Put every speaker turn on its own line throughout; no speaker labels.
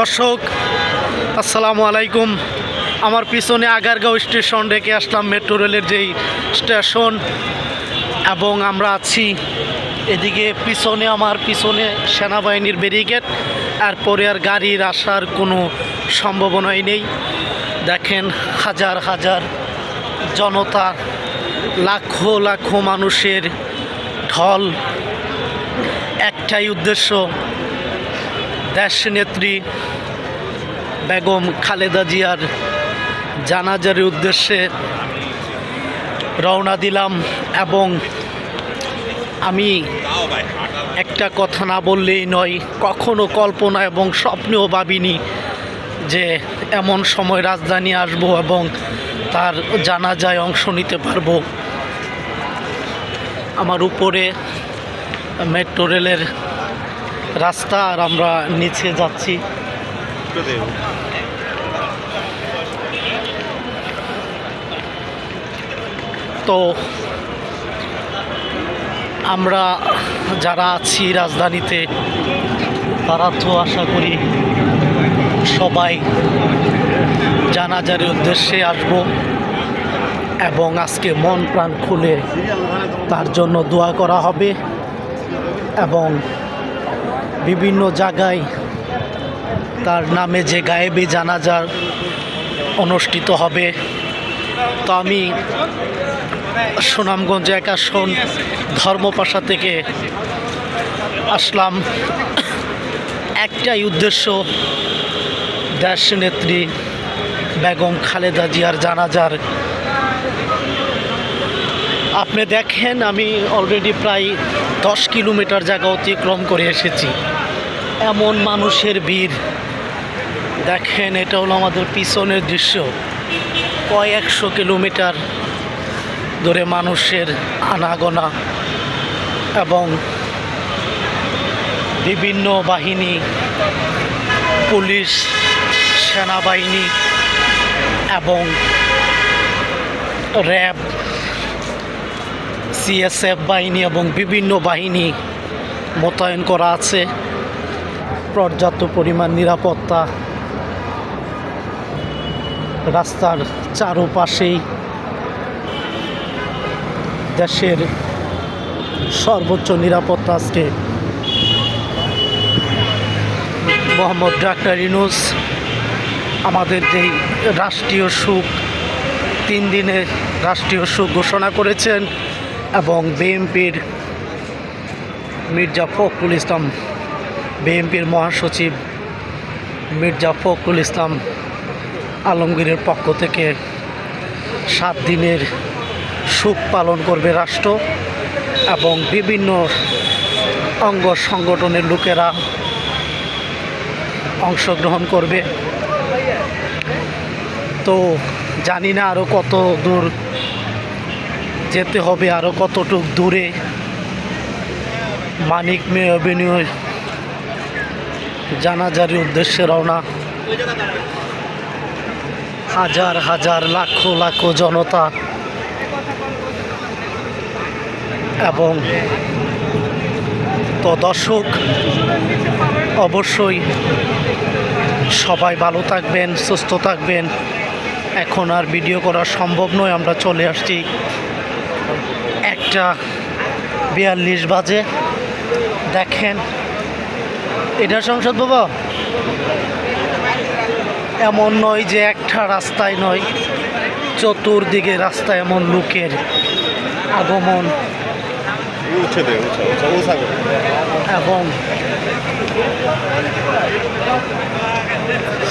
দর্শক, আসসালামু আলাইকুম। আমার পিছনে আগারগাঁও স্টেশন রেখে আসলাম মেট্রো রেলের যেই স্টেশন এবং আমরা আছি এদিকে পিছনে আমার পিছনে সেনাবাহিনীর ব্যারিকেড আর পরে আর গাড়ির আসার কোনো সম্ভাবনাই নেই। দেখেন হাজার হাজার জনতা, লাখো লাখো মানুষের ঢল। একটাই উদ্দেশ্য দেশনেত্রী বেগম খালেদা জিয়ার জানাজার উদ্দেশ্যে রওনা দিলাম এবং আমি একটা কথা না বললেই নয়, কখনো কল্পনা এবং স্বপ্নেও ভাবিনি যে এমন সময় রাজধানী আসব এবং তার জানাজায় অংশ নিতে পারব। আমার উপরে মেট্রো রেলের রাস্তা আর আমরা নিচে যাচ্ছি। তো আমরা যারা আছি রাজধানীতে, তারা তো আশা করি সবাই জানাজারের উদ্দেশ্যে আসব এবং আজকে মন প্রাণ খুলে তার জন্য দোয়া করা হবে এবং বিভিন্ন জায়গায় তার নামে যে গায়েবী জানাজার অনুষ্ঠিত হবে। তো আমি সুনামগঞ্জ এক আসন ধর্মপাশা থেকে আসলাম। একটাই উদ্দেশ্য দেশনেত্রী বেগম খালেদা জিয়ার জানাজার আপনি দেখেন, আমি অলরেডি প্রায় দশ কিলোমিটার জায়গা অতিক্রম করে এসেছি। এমন মানুষের ভিড়। দেখেন, এটা হলো আমাদের পিছনের দৃশ্য। কয়েকশো কিলোমিটার ধরে মানুষের আনাগোনা এবং বিভিন্ন বাহিনী, পুলিশ, সেনাবাহিনী এবং র্যাব সিএসএফ বাহিনী এবং বিভিন্ন বাহিনী মোতায়েন করা আছে। পর্যাপ্ত পরিমাণ নিরাপত্তা রাস্তার চারোপাশেই দেশের সর্বোচ্চ নিরাপত্তা আজকে। মোহাম্মদ ডাক্তার ইনুস আমাদের যেই রাষ্ট্রীয় সুখ, তিন দিনের রাষ্ট্রীয় সুখ ঘোষণা করেছেন। এবং বিএনপির মির্জা ফখরুল ইসলাম, বিএনপির মহাসচিব মির্জা ফখরুল ইসলাম আলমগীরের পক্ষ থেকে সাত দিনের সুখ পালন করবে রাষ্ট্র এবং বিভিন্ন অঙ্গ সংগঠনের লোকেরা অংশগ্রহণ করবে। তো জানি না আরও কত দূর যেতে হবে আরও কতটুক দূরে। মানিক মে অভিনয় জানাজারির উদ্দেশ্যে রওনা। হাজার হাজার, লাখো লাখো জনতা এবং তো দর্শক, অবশ্যই সবাই ভালো থাকবেন, সুস্থ থাকবেন। এখন আর ভিডিও করা সম্ভব নয়, আমরা চলে আসছি। একটা বিয়াল্লিশ বাজে। দেখেন এটা সংসদ বাবা এমন নয় যে একটা রাস্তায় নয় চতুর্দিকে রাস্তায় এমন লোকের আগমন। এবং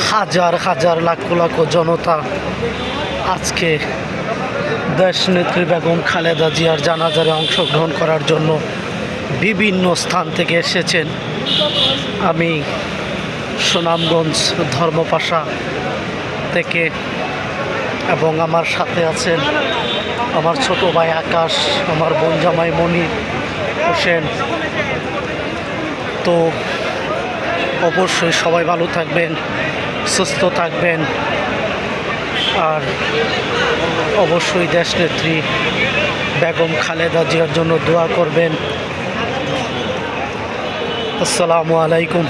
হাজার হাজার লাখ লাখো জনতা আজকে দেশ নেত্রী বেগম খালেদা জিয়ার জানাজারে অংশগ্রহণ করার জন্য বিভিন্ন স্থান থেকে এসেছেন। আমি সুনামগঞ্জ ধর্মপাশা থেকে এবং আমার সাথে আছেন আমার ছোট ভাই আকাশ, আমার বোন জামাই মনির হোসেন। তো অবশ্যই সবাই ভালো থাকবেন, সুস্থ থাকবেন। আর অবশ্যই দেশ নেত্রী বেগম খালেদা জিয়ার জন্য দোয়া করবেন। আসসালামু আলাইকুম।